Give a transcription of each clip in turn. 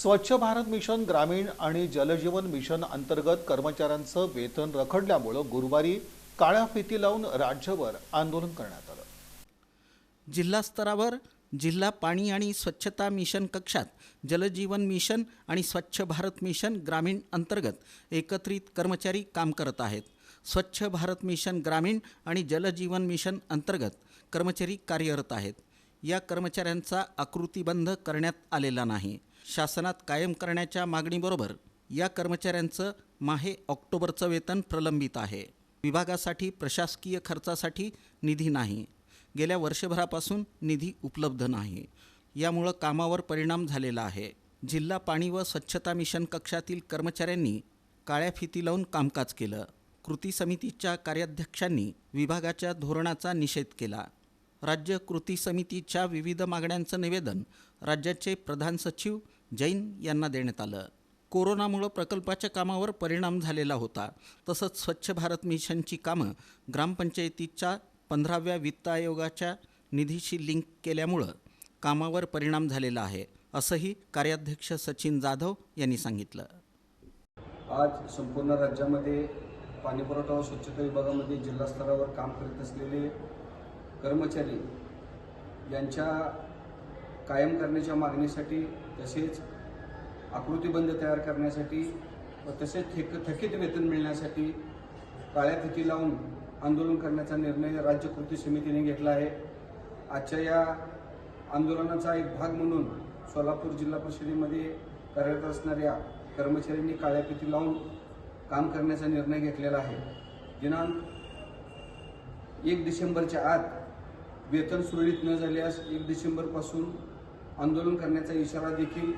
स्वच्छ भारत मिशन ग्रामीण आणि जलजीवन मिशन अंतर्गत कर्मचाऱ्यांचं वेतन रखडल्यामुळं गुरुवारी काळ्या फिती लावून राज्यभर आंदोलन करण्यात आलं. जिल्हा स्तरावर जिल्हा पाणी आणि स्वच्छता मिशन कक्षात जलजीवन मिशन आणि स्वच्छ भारत मिशन ग्रामीण अंतर्गत एकत्रित कर्मचारी काम करत आहेत. स्वच्छ भारत मिशन ग्रामीण आणि जलजीवन मिशन अंतर्गत कर्मचारी कार्यरत आहेत. या कर्मचाऱ्यांचा आकृतीबंध करण्यात आलेला नाही. शासनात कायम करण्याच्या मागणीबरोबर या कर्मचाऱ्यांचं माहे ऑक्टोबरचं वेतन प्रलंबित आहे. विभागासाठी प्रशासकीय खर्चासाठी निधी नाही. गेल्या वर्षभरापासून निधी उपलब्ध नाही. यामुळं कामावर परिणाम झालेला आहे. जिल्हा पाणी व स्वच्छता मिशन कक्षातील कर्मचाऱ्यांनी काळ्या फिती लावून कामकाज केलं. कृती समितीच्या कार्याध्यक्षांनी विभागाच्या धोरणाचा निषेध केला. राज्य कृती समितीच्या विविध मागण्यांचं निवेदन राज्याचे प्रधान सचिव जैन यांना देण्यात आलं. कोरोनामुळं प्रकल्पाच्या कामावर परिणाम झालेला होता. तसंच स्वच्छ भारत मिशनची कामं ग्रामपंचायतीच्या पंधराव्या वित्त आयोगाच्या निधीशी लिंक केल्यामुळं कामावर परिणाम झालेला आहे असंही कार्याध्यक्ष सचिन जाधव यांनी सांगितलं. आज संपूर्ण राज्यामध्ये पाणीपुरवठा व स्वच्छता विभागामध्ये जिल्हा स्तरावर काम करीत असलेले कर्मचारी यांच्या कायम करण्याच्या मागणीसाठी तसेच आकृतीबंध तयार करण्यासाठी व तसेच थेक थकीत वेतन मिळण्यासाठी काळ्या फिती लावून आंदोलन करण्याचा निर्णय राज्य कृती समितीने घेतला आहे. आजच्या या आंदोलनाचा एक भाग म्हणून सोलापूर जिल्हा परिषदेमध्ये कार्यरत असणाऱ्या कर्मचाऱ्यांनी काळ्या फिती लावून काम करण्याचा निर्णय घेतलेला आहे. दिनांक एक डिसेंबरच्या आत वेतन सुरळीत न झाल्यास एक डिसेंबरपासून आंदोलन करण्याचा इशारा देखील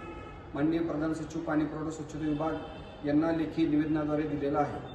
माननीय प्रधान सचिव पाणीपुरवठा स्वच्छता विभाग यांना लेखी निवेदनाद्वारे दिलेला आहे.